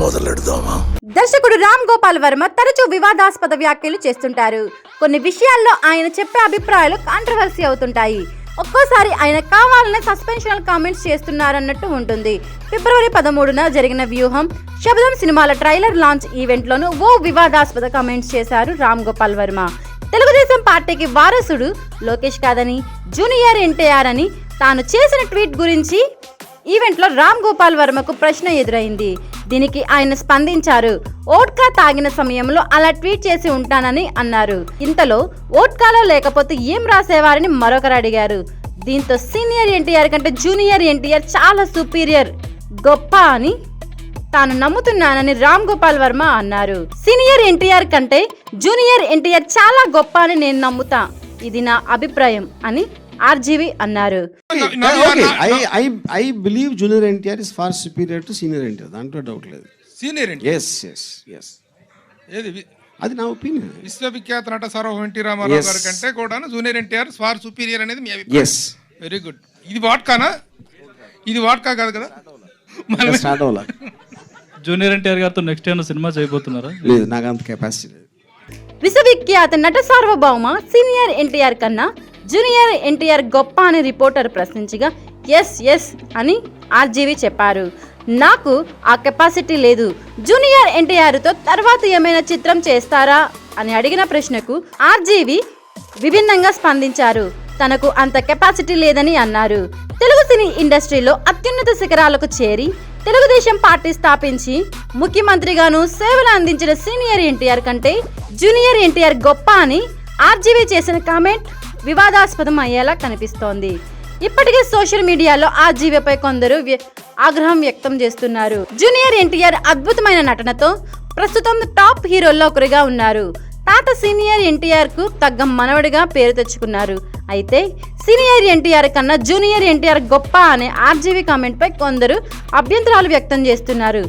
మొదలెడదామా? దర్శకుడు రామ్ గోపాల్ వర్మ తరచూ వివాదాస్పద వ్యాఖ్యలు చేస్తుంటారు. కొన్ని విషయాల్లో ఆయన చెప్పే అభిప్రాయాలు కాంట్రవర్సీ అవుతుంటాయి. ఒక్కోసారి ఆయన కావాలనే సస్పెన్షనల్ కామెంట్స్ చేస్తున్నారన్నట్టు ఉంటుంది. ఫిబ్రవరి పదమూడున జరిగిన వ్యూహం శబదం సినిమాల ట్రైలర్ లాంచ్ ఈవెంట్లోనూ ఓ వివాదాస్పద కామెంట్స్ చేశారు రామ్ గోపాల్ వర్మ. తెలుగుదేశం పార్టీకి వారసుడు లోకేష్ కాదని జూనియర్ ఎన్టీఆర్ అని తాను చేసిన ట్వీట్ గురించి ఈవెంట్లో రామ్ గోపాల్ వర్మకు ప్రశ్న ఎదురైంది. దీనికి ఆయన స్పందించారు. ఓట్కా తాగిన సమయంలో అలా ట్వీట్ చేసి ఉంటానని అన్నారు. ఇంతలో ఓట్కాలో లేకపోతే ఏం రాసేవారని మరొకరు అడిగారు. దీంతో సీనియర్ ఎన్టీఆర్ కంటే జూనియర్ ఎన్టీఆర్ చాలా సుపీరియర్. గొప్ప అని తాను నమ్ముతున్నానని రామ్ గోపాల్ వర్మ అన్నారు. సీనియర్ ఎన్టీఆర్ కంటే జూనియర్ ఎన్టీఆర్ చాలా గొప్ప అని నేను నమ్ముతా. ఇది నా అభిప్రాయం అని ఆర్జీవి అన్నారు. Okay I I I believe junior NTR is far superior to senior NTR దాంట్లో డౌట్ లేదు. సీనియర్ ఏంటి ఎస్ ఎస్ ఎస్ ఏది? అది నా ఒపీనియన్ విశ్వవిఖ్యాత నట సర్వ ఎన్టీ రామారావు. గారి కంటే కూడా జూనియర్ ఎన్టీఆర్ ఫార్ సుపీరియర్ అనేది మీ అభిప్రాయం. ఎస్ వెరీ గుడ్ ఇది వాట్కానా? ఇది వాట్కా కాదు కదా? మళ్ళీ స్టార్ట్ అవ్వాలి? జూనియర్ ఎన్టీఆర్ గారితో నెక్స్ట్ ఏమైనా సినిమా చేయబోతున్నారా? లేదు నాకు అంత కెపాసిటీ లేదు. విశ్వవిఖ్యాత నట సార్వభౌమ సీనియర్ ఎన్టీఆర్ కన్నా జూనియర్ ఎన్టీఆర్ గొప్ప అని రిపోర్టర్ ప్రశ్నించగా ఎస్ ఎస్ అని ఆర్జీవి చెప్పారు. నాకు ఆ కెపాసిటీ లేదు. జూనియర్ ఎన్టీఆర్తో తర్వాత ఏమైనా చిత్రం చేస్తారా? అని అడిగిన ప్రశ్నకు ఆర్జీవి విభిన్నంగా స్పందించారు. తనకు అంత కెపాసిటీ లేదని అన్నారు. తెలుగు సినీ ఇండస్ట్రీలో అత్యున్నత శిఖరాలకు చేరి తెలుగుదేశం పార్టీ స్థాపించి ముఖ్యమంత్రిగాను సేవలు అందించిన సీనియర్ ఎన్టీఆర్ కంటే జూనియర్ ఎన్టీఆర్ గొప్ప అని ఆర్జీవీ చేసిన కామెంట్ వివాదాస్పదం అయ్యేలా కనిపిస్తోంది. ఇప్పటికే సోషల్ మీడియాలో ఆర్జీవీపై కొందరు ఆగ్రహం వ్యక్తం చేస్తున్నారు. జూనియర్ ఎన్టీఆర్ అద్భుతమైన నటనతో ప్రస్తుతం టాప్ హీరోల్లో ఒకరిగా ఉన్నారు. తాత సీనియర్ ఎన్టీఆర్కు తగ్గ మనవడిగా పేరు తెచ్చుకున్నారు. అయితే సీనియర్ ఎన్టీఆర్ కన్నా జూనియర్ ఎన్టీఆర్ గొప్ప అనే ఆర్జీవీ కామెంట్పై కొందరు అభ్యంతరాలు వ్యక్తం చేస్తున్నారు.